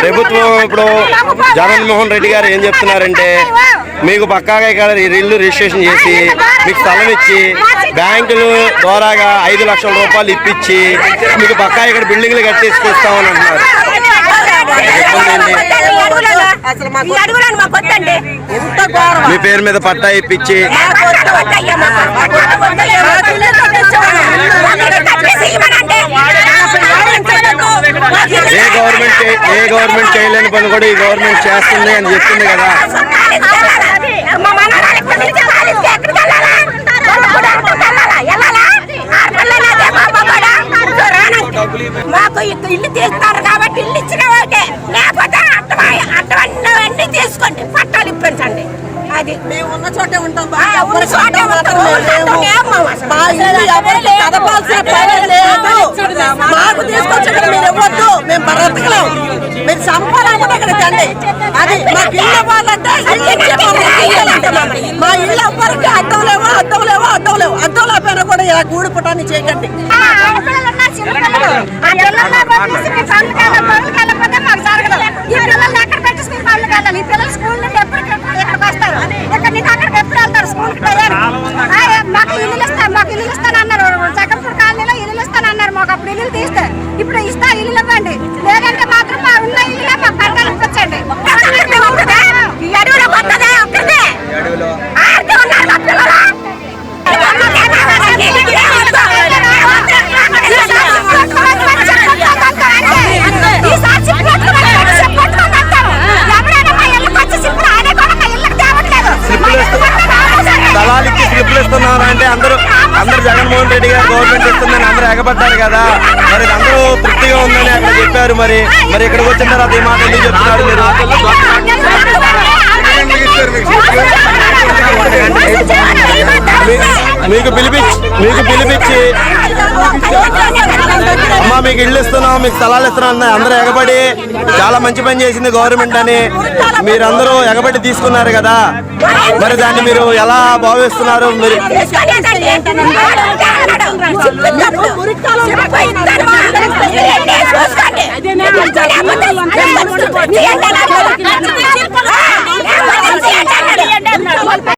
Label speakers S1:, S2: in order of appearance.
S1: ప్రభుత్వం ఇప్పుడు జగన్మోహన్ రెడ్డి గారు ఏం చెప్తున్నారంటే మీకు పక్కాగా ఇక్కడ ఇల్లు రిజిస్ట్రేషన్ చేసి మీకు స్థలం ఇచ్చి బ్యాంకులు ద్వారాగా ఐదు లక్షల రూపాయలు ఇప్పించి మీకు పక్కా ఇక్కడ బిల్డింగ్లు కట్టేసుకొస్తామని అంటున్నారు. మీ పేరు మీద పట్టా ఇప్పించి
S2: మాకు వద్దు వద్దయ్యా మాకు. మాకు వద్దు వద్దయ్యా. మాకు ఇల్లు కట్టించమని. మాకు కట్టేసి ఇవ్వమనండి. మాకు ఇల్లు
S1: ఏ గవర్నమెంట్ ఏ గవర్నమెంట్ చేయలేని పని కూడా ఈ గవర్నమెంట్ చేస్తుంది అని చెప్తుంది కదా.
S2: మాకు ఇల్లు తీస్తారు కాబట్టి ఇల్లు ఇచ్చిన ఓకే. లేకపోతే అట్టవన్నీ తీసుకోండి. పట్టాలు ఇప్పించండి. అది.
S3: మేము ఉన్న చోటే ఉంటాం
S2: ఆ, ఉన్న చోటే ఉంటాం.
S3: మాకు తీసుకొచ్చిన మీరు ఇవ్వద్దు. మేము బ్రతకలేం మీరు చంపాలనుకుంటే ఇక్కడ తండ్రి అది మాకు ఇల్లు ఇవ్వాలంటే ఇల్లు మమ్మల్ని మా ఇల్లు ఎవ్వరికి అర్థం లేవో అర్థం లేవో అర్థం లేవు? అర్థం లేకపోయినా కూడా ఇలా గూడు పుటాన్ని చేయకండి.
S2: పిల్లలు. స్కూల్ నుండి ఎప్పుడు వస్తారు? ఇక్కడ నుంచి అక్కడికి ఎప్పుడు వెళ్తారు? స్కూల్కి తీస్తే. ఇప్పుడు ఇస్తా ఇల్లు ఇవ్వండి
S1: ఇస్తున్నారు అంటే అందరూ అందరూ జగన్మోహన్ రెడ్డి గారు గవర్నమెంట్ ఇస్తుందని అందరూ ఎగబడ్డారు కదా. మరి అందరూ తృప్తిగా ఉందని అక్కడ చెప్పారు మరి. మరి ఇక్కడికి వచ్చిన తర్వాత ఈ మాట ఎందుకు చెప్తున్నారు మీరు? మీకు పిలిపించి మీకు పిలిపించి మీకు ఇల్లు ఇస్తున్నాం మీకు స్థలాలు ఇస్తున్నాం అందరూ ఎగబడి చాలా మంచి పని చేసింది గవర్నమెంట్ అని. మీరందరూ ఎగబడి తీసుకున్నారు కదా. మరి దాన్ని మీరు ఎలా భావిస్తున్నారు? మీరు
S2: చూసుకోండి